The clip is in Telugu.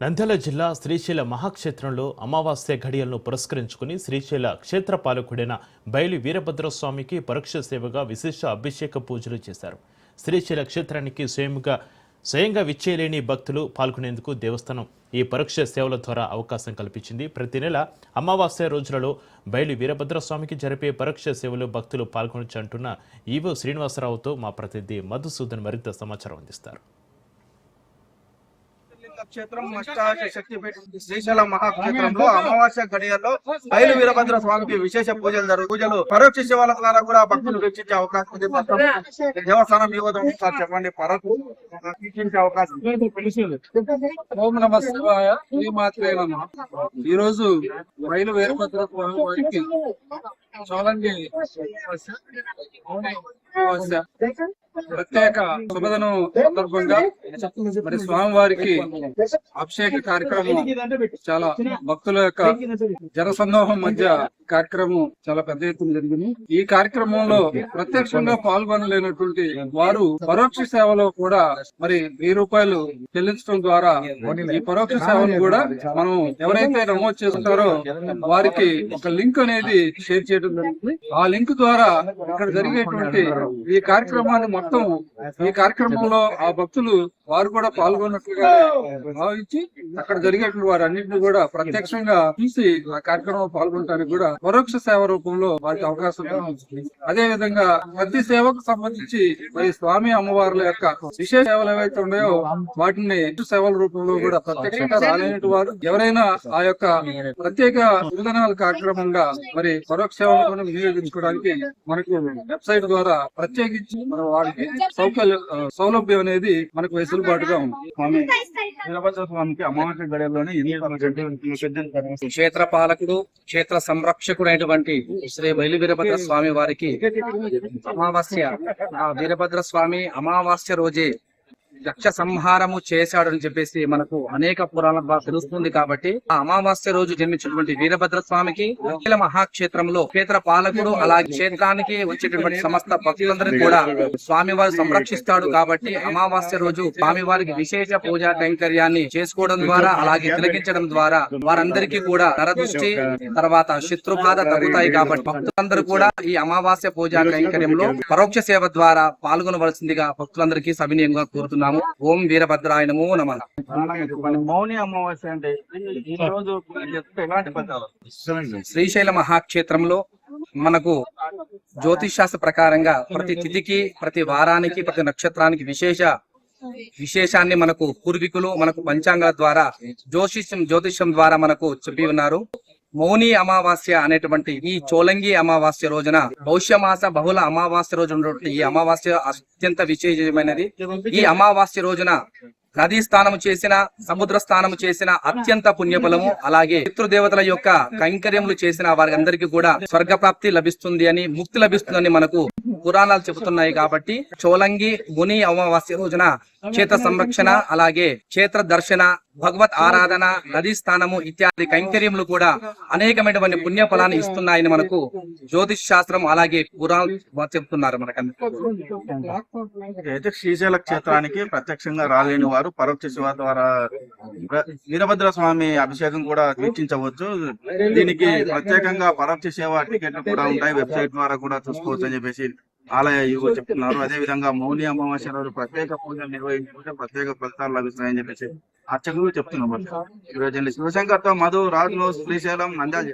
నంద్యాల జిల్లా శ్రీశైల మహాక్షేత్రంలో అమావాస్య ఘడియలను పురస్కరించుకుని శ్రీశైల క్షేత్ర పాలకుడైన బయలు వీరభద్రస్వామికి పరోక్ష సేవగా విశేష అభిషేక పూజలు చేశారు. శ్రీశైల క్షేత్రానికి స్వయంగా స్వయంగా విచ్చేయలేని భక్తులు పాల్గొనేందుకు దేవస్థానం ఈ పరోక్ష సేవల ద్వారా అవకాశం కల్పించింది. ప్రతి నెల అమావాస్య రోజులలో బయలు వీరభద్రస్వామికి జరిపే పరోక్ష సేవలు భక్తులు పాల్గొనొచ్చు అంటున్న ఈవో శ్రీనివాసరావుతో మా ప్రతినిధి మధుసూదన్ మరింత సమాచారం అందిస్తారు. క్షేత్రం మష్టాశ శక్తిపీఠం శ్రీశైలం మహాక్షేత్రంలో అమావాస్య గడియల్లో బయలు వీరభద్ర స్వామికి విశేష పూజలు జరుగు పూజలు. పరోక్ష శివాల ద్వారా కూడా భక్తులు వీక్షించే అవకాశం ఉంది. దేవస్థానం యువతం సార్ చెప్పండి. పరోక్ష వీక్షించే అవకాశం ఓం నమ శివాయ. శ్రీ మాత్రే నమ. ఈ రోజు రైలు వీరభద్ర స్వామి వారికి అమావాస్య ప్రత్యేక శుభదనం సందర్భంగా మరి స్వామివారికి అభిషేక కార్యక్రమం చాలా భక్తుల యొక్క జనసందోహం మధ్య కార్యక్రమం చాలా పెద్ద ఎత్తున జరిగింది. ఈ కార్యక్రమంలో ప్రత్యక్షంగా పాల్గొనలేనటువంటి వారు పరోక్ష సేవలో కూడా మరి వెయ్యి రూపాయలు చెల్లించడం ద్వారా ఈ పరోక్ష సేవను కూడా మనం ఎవరైతే నమోదు చేస్తారో వారికి ఒక లింక్ అనేది షేర్ చేయడం జరుగుతుంది ఆ లింక్ ద్వారా ఇక్కడ జరిగేటువంటి ఈ కార్యక్రమాన్ని మొత్తం ఈ కార్యక్రమంలో ఆ భక్తులు వారు కూడా పాల్గొన్నట్లుగా భావించి అక్కడ జరిగేటువంటి వారు అన్నింటినీ కూడా ప్రత్యక్షంగా చూసి ఆ కార్యక్రమంలో పాల్గొనడానికి కూడా పరోక్ష సేవ రూపంలో వారికి అవకాశం అదే విధంగా ప్రతి సేవకు సంబంధించి మరి స్వామి అమ్మవార్ల యొక్క విశేష సేవలు ఏవైతే ఉన్నాయో వాటిని సేవల రూపంలో కూడా ప్రత్యక్షంగా రాలేని వారు ఎవరైనా ఆ యొక్క ప్రత్యేక విధానాల కార్యక్రమంగా మరి పరోక్ష సేవలను వినియోగించుకోవడానికి మనకు వెబ్సైట్ ద్వారా ప్రత్యేకించి మన వారికి సౌకర్య సౌలభ్యం అనేది మనకు వెసులుబాటుగా ఉంది. స్వామి వీరభద్ర స్వామికి అమావాస్య గడియల్లోనే ఎన్ని క్షేత్ర పాలకుడు క్షేత్ర సంరక్షకుడైనటువంటి శ్రీ బయలు వీరభద్ర స్వామి వారికి అమావాస్య ఆ వీరభద్ర స్వామి అమావాస్య రోజే యక్ష సంహారము చేశాడని చెప్పేసి మనకు అనేక పురాణాల ద్వారా తెలుస్తుంది కాబట్టి ఆ అమావాస్య రోజు జన్మించినటువంటి వీరభద్ర స్వామికి అఖిల మహాక్షేత్రంలో క్షేత్ర పాలకుడు అలాగే క్షేత్రానికి వచ్చేటటువంటి సమస్త భక్తులందరినీ కూడా స్వామివారు సంరక్షిస్తాడు కాబట్టి అమావాస్య రోజు స్వామివారికి విశేష పూజా కైంకర్యాన్ని చేసుకోవడం ద్వారా అలాగే తిలకించడం ద్వారా వారందరికీ కూడా నరదృష్టి తర్వాత శత్రుబాధ తగ్గుతాయి కాబట్టి భక్తులందరూ కూడా ఈ అమావాస్య పూజా కైంకర్యంలో పరోక్ష సేవ ద్వారా పాల్గొనవలసిందిగా భక్తులందరికీ సవినీయంగా కోరుతున్నాము. ఓం వీరభద్రాయ నమో. నమః ప్రధానంగా చెప్పండి మౌని అమావాస్య అంటే ఈ రోజు శ్రీశైల మహాక్షేత్రంలో మనకు జ్యోతిష్ శాస్త్ర ప్రకారంగా ప్రతి తిథికి ప్రతి వారానికి ప్రతి నక్షత్రానికి విశేష విశేషాన్ని మనకు పూర్వీకులు మనకు పంచాంగాల ద్వారా జ్యోతిష్యం జ్యోతిష్యం ద్వారా మనకు చెప్పి ఉన్నారు. మౌని అమావాస్య అనేటువంటి ఈ చోలంగి అమావాస్య రోజున పౌష్యమాస బహుళ అమావాస్య రోజు ఉన్నటువంటి ఈ అమావాస్య అత్యంత విశేషమైనది. ఈ అమావాస్య రోజున నదీ స్నానము చేసిన సముద్ర స్నానము చేసిన అత్యంత పుణ్యఫలము. అలాగే పితృదేవతల యొక్క కైంకర్యములు చేసిన వారందరికీ కూడా స్వర్గ ప్రాప్తి లభిస్తుంది అని ముక్తి లభిస్తుందని మనకు పురాణాలు చెబుతున్నాయి కాబట్టి చోలంగి ముని అమావాస్య రోజున క్షేత్ర సంరక్షణ అలాగే క్షేత్ర దర్శన భగవత్ ఆరాధన నదీ స్థానము ఇత్యాది కైంకర్యములు కూడా అనేకమైనటువంటి పుణ్య ఫలాన్ని ఇస్తున్నాయని మనకు జ్యోతిష్ శాస్త్రం అలాగే పురాణాలు చెప్తున్నారు మనకు అయితే శ్రీశైల క్షేత్రానికి ప్రత్యక్షంగా రాలేని వారు పరోక్ష శివ ద్వారా వీరభద్ర స్వామి అభిషేకం కూడా వీక్షించవచ్చు. దీనికి ప్రత్యేకంగా పరోక్ష సేవ టికెట్లు కూడా ఉంటాయి వెబ్సైట్ ద్వారా కూడా చూసుకోవచ్చు అని చెప్పేసి ఆలయ యువ చెప్తున్నారు. అదే విధంగా మౌని అమావాస్య రోజు ప్రత్యేక పూజలు నిర్వహించుకుంటే ప్రత్యేక ఫలితాలు లభిస్తాయని చెప్పేసి అర్చకులు చెప్తున్నారు. ఈ రోజు శివశంకర్తో మధు రాజు శ్రీశైలం నంద్యాల